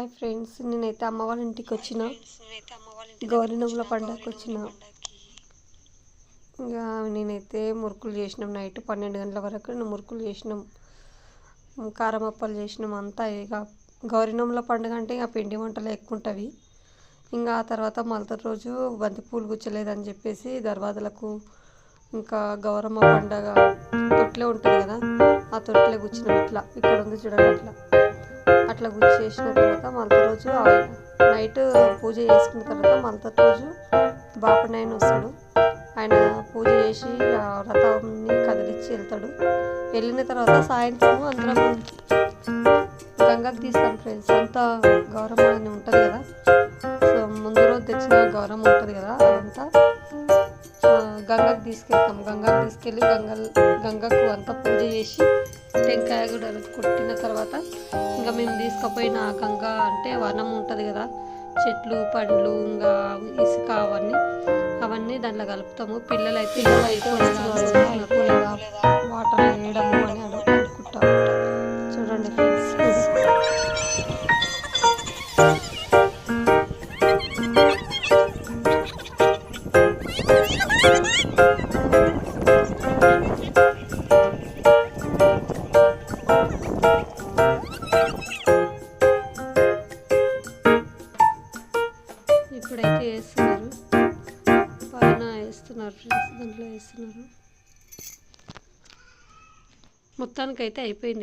Hi friends నేనైతే అమ్మ వాళ్ళ ఇంటికి వచ్చిన. గౌరీ నవ్వుల పండగకి వచ్చిన. ఇంకా నేనైతే మురుకులు చేసినాం నైట్ పన్నెండు గంటల వరకు నేను మురుకులు చేసినాం. కారం అప్పాలు చేసినాం అంతా. ఇక గౌరీ నవ్వుల పండుగ అంటే ఇక పిండి వంటలు ఎక్కువ ఉంటవి. ఇంకా ఆ తర్వాత మలతటి రోజు బంతి పూలు గుచ్చలేదని చెప్పేసి దర్వాజలకు ఇంకా గౌరమ్మ పండగ తొట్లే ఉంటుంది కదా ఆ తొట్లే గుచ్చినాం ఇట్లా. ఇక్కడ ఉంది చూడండి అట్లా. అట్లా గుచ్చేసిన తర్వాత మలత రోజు నైట్ పూజ చేసుకున్న తర్వాత మలత రోజు బాపనాయన వస్తాడు. ఆయన పూజ చేసి ఆ రథంని కదిలిచ్చి వెళ్తాడు. వెళ్ళిన తర్వాత సాయంత్రం అందరం గంగకు తీస్తాం ఫ్రెండ్స్ అంతా గౌరవం అని ఉంటుంది కదా. సో ముందు రోజు తెచ్చిన గౌరవం ఉంటుంది కదా అదంతా గంగకు తీసుకెళ్తాం. గంగకు తీసుకెళ్ళి గంగ గంగకు అంతా పూజ చేసి టెంకాయ కూడా కొట్టిన తర్వాత ఇంకా మేము తీసుకుపోయిన గంగ అంటే వనం ఉంటుంది కదా చెట్లు పండ్లు ఇంకా ఇసుక అవన్నీ అవన్నీ దాంట్లో కలుపుతాము. పిల్లలు అయితే పిల్లలు అయితే వాటర్ వేయడము ఇప్పుడైతే వేస్తున్నారు. పైన వేస్తున్నారు ఫ్రెండ్స్ దాంట్లో వేస్తున్నారు. మొత్తానికైతే అయిపోయింది.